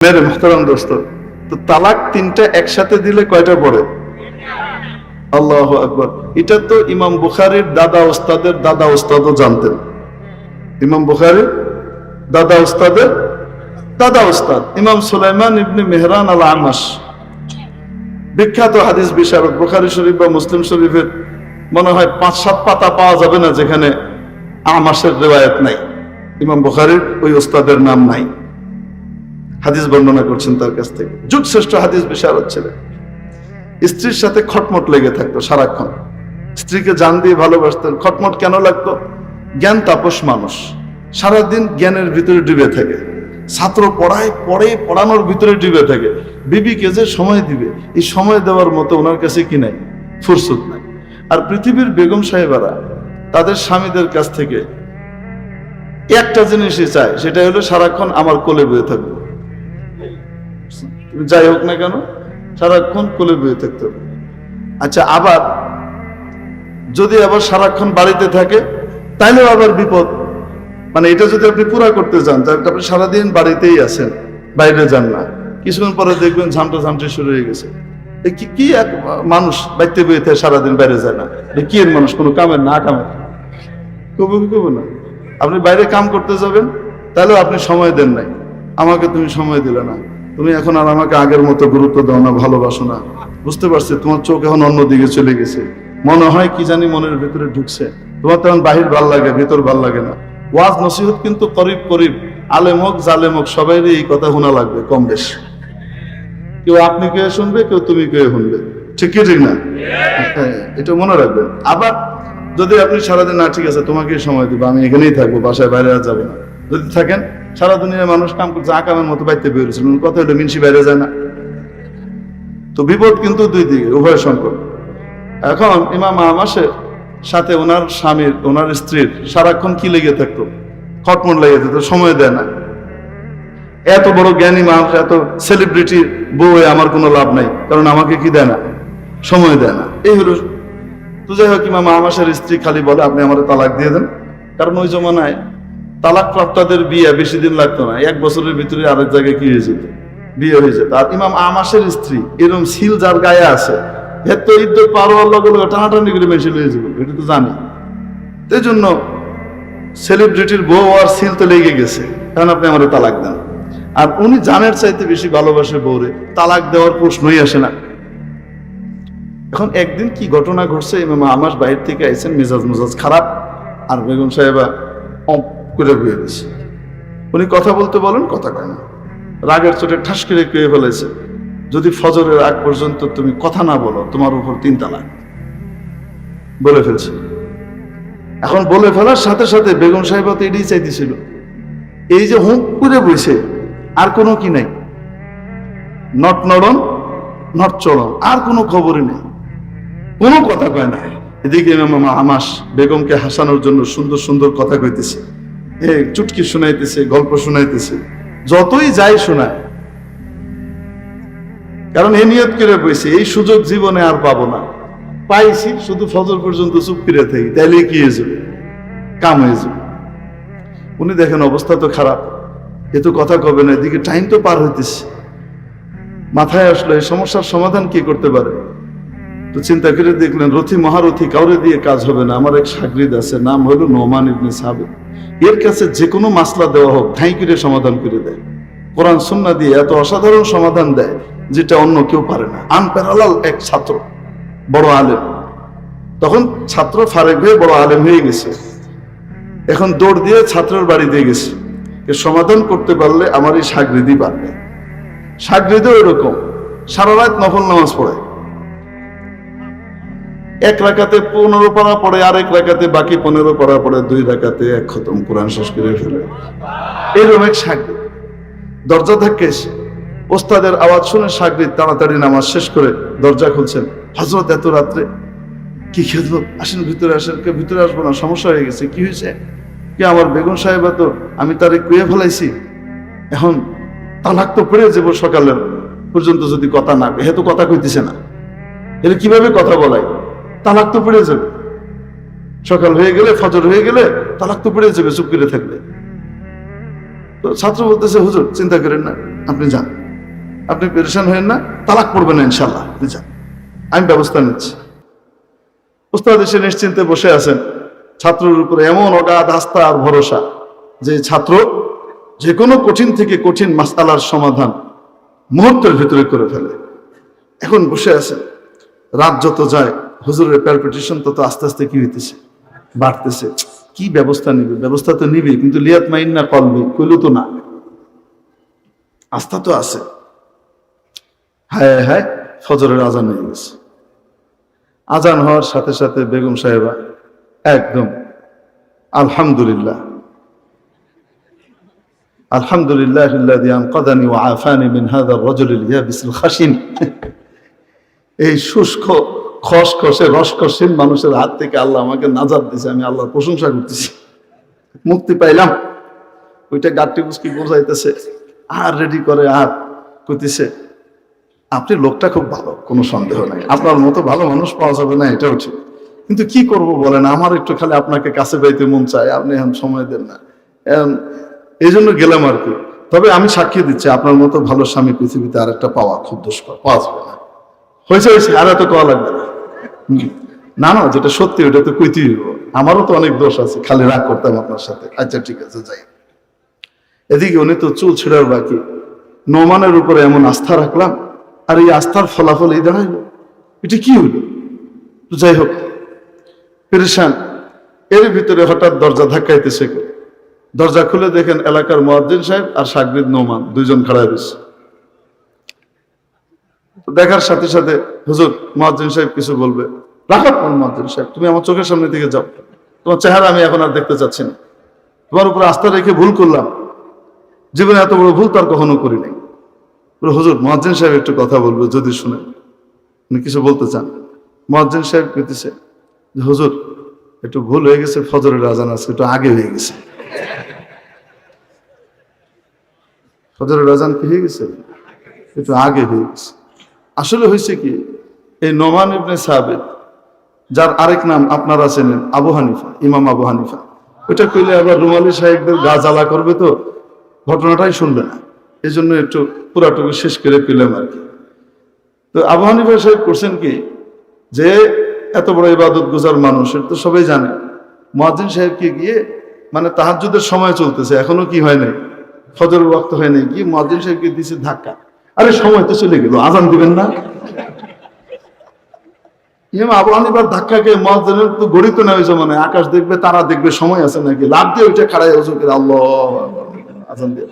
মেরে মোহতারাম দোস্ত। তো তালাক তিনটা একসাথে দিলে কয়টা পড়ে? আল্লাহ আকবর। এটা তো ইমাম বুখারির দাদা ওস্তাদের দাদা ওস্তাদও জানতেন। ইমাম বুখারির দাদা ওস্তাদের দাদা ওস্তাদ। ইমাম সুলাইমান ইবনে মেহরান আল আমাস বিখ্যাত হাদিস বিশারদ। বুখারি শরীফ বা মুসলিম শরীফের মনে হয় পাঁচ, সাত পাতা পাওয়া যাবে না যেখানে আমাসের রেওয়ায়ত নাই। ইমাম বুখারির ওই ওস্তাদের নাম নাই। হাদিস বর্ণনা করছেন তার কাছ থেকে। যুগ শ্রেষ্ঠ হাদিস বিশারদ ছিলেন স্ত্রীর সাথে খটমট লেগে থাকতো সারাক্ষণ। স্ত্রীকে জান দিয়ে ভালোবাসতেন। খটমট কেন লাগতো? জ্ঞান তাপস মানুষ। সারাদিন জ্ঞানের ভিতরে ডুবে থাকে। ছাত্র পড়ায় পড়ে পড়ানোর ভিতরে ডুবে থাকে। বিবিকে যে সময় দিবে, এই সময় দেওয়ার মতো ওনার কাছে কি নাই? ফুরসুত নাই। আর পৃথিবীর বেগম সাহেবারা তাদের স্বামীদের কাছ থেকে একটা জিনিসই চায় সেটা হলো সারাক্ষণ আমার কোলে বয়ে থাকবে। যাই হোক না কেন, সারাক্ষণ কোলে বয়ে থাকতে হবে। আচ্ছা আবার যদি আবার সারাক্ষণ বাড়িতে থাকে, তাইলেও আবার বিপদ। মানে এটা যদি আপনি পুরা করতে চান তাহলে আপনি সারাদিন বাড়িতেই আছেন, বাইরে যান না। কিছুক্ষণ পরে দেখবেন ঝামটা ঝামটি শুরু হয়ে গেছে। কি কি এক মানুষ বাইতে থাকে, সারাদিন বাইরে যায় না? কি এর মানুষ? কোনো কামের না কামের কবু কবু না। আপনি বাইরে কাম করতে যাবেন, তাহলেও আপনি সময় দেন নাই। আমাকে তুমি সময় দিলে না। তুমি এখন আর আমাকে আগের মতো গুরুত্ব দাও না ভালোবাসো না। বুঝতে পারছি তোমার চোখ এখন অন্যদিকে চলে গেছে। মনে হয় কি জানি মনের ভিতরে ঢুকছে। তোমার তখন বাহির ভালো লাগে ভিতর ভালো লাগে না। ওয়াজ নসিহত কিন্তু করিব করিব। আলেম হোক জালেম সবাইরই এই কথা শোনা লাগবে কম বেশ। কেউ আপনি কে শুনবে কেউ তুমি কে শুনবে। ঠিক কি ঠিক না? হ্যাঁ, এটা মনে রাখবেন। আবার যদি আপনি সারাদিন না ঠিক আছে তোমাকে সময় দিব আমি এখানেই থাকব বাসায় বাইরে আর যাব না। যদি থাকেন সারা দুনিয়ার মানুষ কাম করছে, আকামের মতো বাইতে বেরোছিল কথা হলো, মিনসি বাইরে যায় না। তো বিপদ কিন্তু দুই দিকে, উভয় সংকট। এখন ইমাম আমাসের সাথে ওনার স্বামীর, ওনার স্ত্রীর সারাক্ষণ কি লেগে থাকতো? খটমট লেগে যেত সময় দেয় না। এত বড় জ্ঞানী মানুষ, এত সেলিব্রিটি বউ হয়ে আমার কোনো লাভ নাই, কারণ আমাকে কি দেয় না? সময় দেয় না। এই হলো, তো যাই হোক, ইমাম আমাসের স্ত্রী খালি বলে, আপনি আমার তালাক দিয়ে দেন। কারণ ওই জমানায় তালাক প্রাপ্তাদের বিয়ে বেশি দিন লাগতো না। এক বছরের ভিতরে আরেক জায়গায় কি হয়ে যেত? বিয়ে হয়ে যেত। আর ইমাম আমাসের স্ত্রী এরকম সিল যার গায়ে আছে এর তো ইদ্যুৎ পারো আল্লাহগুলো টানাটানি করে মেশিন হয়ে যাবে এটা তো জানি। জন্য সেলিব্রিটির বউ আর সিল তো লেগে গেছে। কারণ আপনি আমার তালাক দেন। আর উনি জানের চাইতে বেশি ভালোবাসে বউরে, তালাক দেওয়ার প্রশ্নই আসে না। এখন একদিন কি ঘটনা ঘটছে? ইমাম আমাস বাইরে থেকে আইছেন মেজাজ মেজাজ খারাপ। আর বেগম সাহেবা করে বয়ে দিছে উনি কথা বলতে বলেন, কথা কয় না। রাগের চোটে ঠাস করে কুয়ে ফেলেছে। যদি ফজরের আগ পর্যন্ত তুমি কথা না বলো, তোমার উপর তিন তালাক বলে ফেলছে। এখন বলে ফেলার সাথে সাথে বেগম সাহেবা তো এটাই চাইতেছিল। এই যে হুঁক করে বইছে, আর কোনো কি নাই। নট নড়ন, নট চলন আর কোনো খবরই নেই। কোনো কথা কয় না এদিকে ইমাম আমাস বেগমকে হাসানোর জন্য সুন্দর সুন্দর কথা কইতেছে। চুটকি শোনাইতেছে, গল্প শোনাইতেছে। যতই যাই শোনায়। কারণ এ নিয়ত করে বইছে, এই সুযোগ জীবনে আর পাবো না। পাইছি, শুধু ফজর পর্যন্ত চুপ করে থাকি, তাইলে কি হয়ে যাবে? কাম হয়ে যাবে। উনি দেখেন, অবস্থা তো খারাপ। এ তো কথা কবে না, এদিকে টাইম তো পার হইতেছে। মাথায় আসলো, এই সমস্যার সমাধান কি করতে পারে? তো চিন্তা করে দেখলেন, রথি মহারথী কাউরে দিয়ে কাজ হবে না। আমার এক সাগরিদ আছে, নাম হলো নোমান ইবনে সাবেদ এর কাছে যে কোনো মাসলা দেওয়া হোক ঠাই করে সমাধান করে দেয়। কোরআন সুন্না দিয়ে এত অসাধারণ সমাধান দেয়, যেটা অন্য কেউ পারে না। আনপ্যারালাল এক ছাত্র, বড় আলেম। তখন ছাত্র ফারেক হয়ে বড় আলেম হয়ে গেছে। এখন দৌড় দিয়ে ছাত্রের বাড়ি দিয়ে গেছে। এর সমাধান করতে পারলে আমার এই সাগরিদই পারবে। সাগরিদও এরকম। সারা রাত নফল নামাজ পড়ে। এক রাকাতে পনেরো পারা পড়ে, আরেক রাকাতে বাকি পনেরো পারা পড়ে, দুই রাকাতে এক খতম কোরআন শেষ করে ফেলে। এরকম এক সাগরিদ দরজা এসে ওস্তাদের আওয়াজ শুনে সাগরিদ তাড়াতাড়ি নামাজ শেষ করে দরজা খুলছেন। হজরত এত রাত্রে কি খেলব আসেন, ভিতরে আসেন, কে ভিতরে আসব না, সমস্যা হয়ে গেছে, কি হয়েছে? কি আমার বেগুন সাহেব তো আমি তারে কুয়ে ফেলাইছি? এখন তালাক তো পড়ে যাব সকালের পর্যন্ত যদি কথা না। হে কথা কইতেছে না। এর কীভাবে কথা বলাই তালাক তো পড়ে যাবে। সকাল হয়ে গেলে, ফজর হয়ে গেলে তালাক তো পড়ে যাবে, চুপ করে থাকলে। তো ছাত্র বলতেছে, হুজুর, চিন্তা করেন না, আপনি যান। আপনি পেরেশান হয়েন না, তালাক পড়বেন না ইনশাল্লাহ আপনি যান। আমি ব্যবস্থা নিচ্ছি। উস্তাদ এসে নিশ্চিন্তে বসে আছেন। ছাত্রের উপরে এমন অগাধ আস্থা আর ভরসা যে ছাত্র যে কোনো কঠিন থেকে কঠিন মাসালার সমাধান মুহূর্তের ভিতরে করে ফেলে। এখন বসে আছেন। রাত যত যায় হুজুরের প্যালপিটেশন তত আস্তে আস্তে কি হইতেছে? বাড়তেছে। কি ব্যবস্থা নিবে? ব্যবস্থা তো নিবে কিন্তু লিয়াত মাইন না কলবে, কইল তো না। আস্থা তো আছে। হায় হায়, ফজরের আজান হয়ে গেছে। আজান হওয়ার সাথে সাথে বেগম সাহেবা একদম, আলহামদুলিল্লাহ। আলহামদুলিল্লাহ আনকাদানি ওয়া আফানি মিন হাদা এই শুষ্ক খসখসে রসকসীন মানুষের হাত থেকে আল্লাহ আমাকে নাজাদ দিয়েছে আমি আল্লাহর প্রশংসা করতেছি। মুক্তি পাইলাম। ওইটা গাঠটি বুঝকি বোঝাইতেছে, আর রেডি করে, আর কইতেছে, আপনি লোকটা খুব ভালো, কোনো সন্দেহ নাই। আপনার মতো ভালো মানুষ পাওয়া যাবে না, এটাও ঠিক। কিন্তু কি করব বলেন, আমার একটু খালি আপনাকে কাছে পাইতে মন চায়, আপনি এখন সময় দেন না। এই জন্য গেলাম আর কি। তবে আমি সাক্ষী দিচ্ছি, আপনার মতো ভালো স্বামী পৃথিবীতে আর একটা পাওয়া খুব দুষ্কর, পাওয়া যাবে না। হয়েছে হয়েছে, আর এত পাওয়া লাগবে না। না না, যেটা সত্যি ওটা তো কইতেই। আমারও তো অনেক দোষ আছে, খালি রাগ করতাম আপনার সাথে। আচ্ছা ঠিক আছে, যাই। এদিকে উনি তো চুল ছেড়ার বাকি। নোমানের উপরে এমন আস্থা রাখলাম, আর এই আস্থার ফলাফল এই দাঁড়াইল। এটা কি হইল? যাই হোক, পেরেশান। এর ভিতরে হঠাৎ দরজা ধাক্কাইতেছে কেউ দরজা খুলে দেখেন এলাকার মোয়াজ্জিন সাহেব আর সাগরিদ নোমান, দুইজন খাড়া রয়েছে দেখার সাথে সাথে হুজুর মহাজিন সাহেব কিছু বলবে। রাখো তোমার মহাজিন সাহেব, তুমি আমার চোখের সামনে দিকে যাও। তোমার চেহারা আমি এখন আর দেখতে চাচ্ছি না। তোমার উপর আস্থা রেখে ভুল করলাম। জীবনে এত বড় ভুল তার কখনো করি নাই। হুজুর মহাজিন সাহেব একটু কথা বলবে, যদি শুনে। উনি কিছু বলতে চান। মহাজিন সাহেব কইতেছে, যে, হুজুর, একটু ভুল হয়ে গেছে, ফজরের আজান আছে, একটু আগে হয়ে গেছে। ফজরের আজান কি হয়ে গেছে? একটু আগে হয়ে গেছে। আসলে হয়েছে কি, এই নোমান ইবনে সাবেদ যার আরেক নাম আপনারা চেনেন, আবু হানিফা, ইমাম আবু হানিফা। ওইটা কইলে আবার রুমালি সাহেবদের গা জ্বালা করবে তো, ঘটনাটাই শুনবে না। এই জন্য একটু পুরাটুকু শেষ করে কইলাম আর কি। তো আবু হানিফা সাহেব করছেন কি, যে এত বড় ইবাদত গুজার মানুষের, তো সবাই জানে মহাজিন সাহেবকে গিয়ে মানে তাহাজ্জুদের সময় চলতেছে, এখনও কি হয় নাই? ফজর ওয়াক্ত হয় নাই কি মহাজিন সাহেবকে দিছে ধাক্কা। আরে সময় তো চলে গেল, আজান দিবেন না? ইমাম হানিফার ধাক্কাকে মহাজনের তো গড়িত না হয়েছে মানে আকাশ দেখবে, তারা দেখবে, সময় আছে নাকি? লাভ দিয়ে ওইটা খাড়াই হজু করে আল্লাহ আজান দিয়ে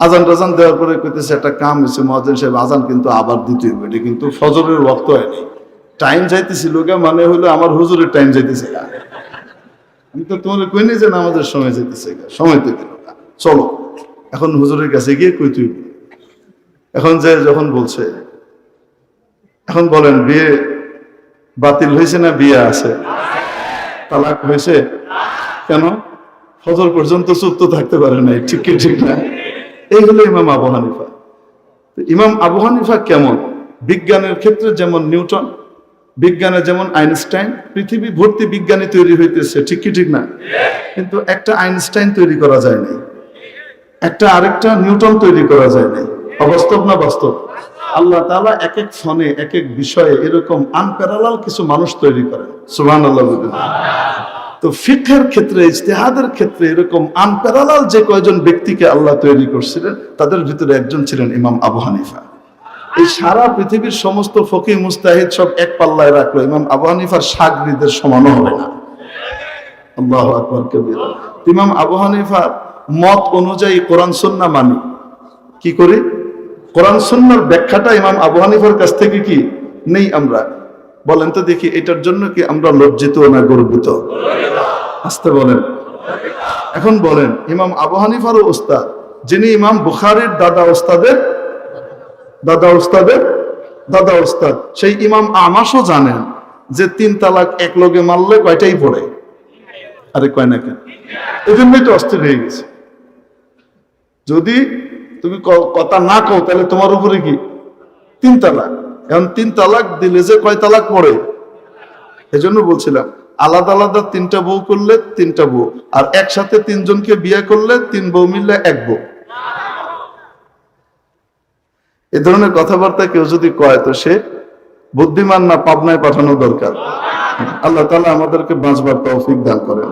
আজান টাজান দেওয়ার পরে কইতেছে, একটা কাম হয়েছে মহাজন সাহেব আজান কিন্তু আবার দিতে হবে। এটা কিন্তু ফজরের রক্ত হয়নি। টাইম যাইতেছিল মানে হলো আমার হুজুরের টাইম যাইতেছে। আমি তো তোমার কই নি যে আমাদের সময় যাইতেছে সময় তো চলো। এখন হুজুরের কাছে গিয়ে কই তুই? এখন যে যখন বলছে, এখন বলেন, বিয়ে বাতিল হয়েছে না বিয়ে আছে? তালাক হয়েছে? কেন? ফজর পর্যন্ত চুপ থাকতে পারে নাই, ঠিক কি ঠিক না? এই হলো ইমাম আবু হানিফা। ইমাম আবু হানিফা কেমন? বিজ্ঞানের ক্ষেত্রে যেমন নিউটন, বিজ্ঞানে যেমন আইনস্টাইন, পৃথিবী ভর্তি বিজ্ঞানী তৈরি হইতেছে, ঠিক কি ঠিক না? কিন্তু একটা আইনস্টাইন তৈরি করা যায় নাই। একটা আরেকটা নিউটন তৈরি করা যায় নাই। অবাস্তব না বাস্তব? আল্লাহ তাআলা এক এক ফনে এক এক বিষয়ে এরকম আনপ্যারালাল কিছু মানুষ তৈরি করেন। সুবহান আল্লাহ তো ফিকহের ক্ষেত্রে, ইজতেহাদের ক্ষেত্রে এরকম আনপ্যারালাল যে কয়জন ব্যক্তিকে আল্লাহ তৈরি করছিলেন, তাদের ভিতরে একজন ছিলেন ইমাম আবু হানিফা। এই সারা পৃথিবীর সমস্ত ফকি মুস্তাহিদ সব এক পাল্লায় রাখল। ইমাম আবু হানিফার সাগরিদের সমানও হবে না। আল্লাহ আকবর, কবির। ইমাম আবু হানিফা মত অনুযায়ী কোরআন সুন্না মানি। কি করি? কোরআন সুন্নার ব্যাখ্যাটা ইমাম আবু হানিফার কাছ থেকে কি নেই আমরা? বলেন তো দেখি, এটার জন্য কি আমরা লজ্জিত না গর্বিত? আসতে বলেন। এখন বলেন, ইমাম আবু হানিফারও ওস্তাদ, যিনি ইমাম বুখারের দাদা ওস্তাদের দাদা ওস্তাদের, দাদা ওস্তাদ, সেই ইমাম আমাশও জানেন যে তিন তালাক এক লগে মারলে কয়টাই পড়ে? আরে কয় না কেন? এই জন্যই তো অস্থির হয়ে গেছে। যদি তুমি কথা না কও, তাহলে তোমার উপরে কি? তিন তালাক। এখন তিন তালাক দিলে যে কয় তালাক পড়ে? এই জন্য বলছিলাম, আলাদা আলাদা তিনটা বউ করলে তিনটা বউ, আর একসাথে তিনজনকে বিয়ে করলে তিন বউ মিললে এক বউ। এ ধরনের কথাবার্তা কেউ যদি কয়, তো সে বুদ্ধিমান না পাবনায় পাঠানো দরকার। আল্লাহ তালা আমাদেরকে বাঁচবার তৌফিক দান করেন।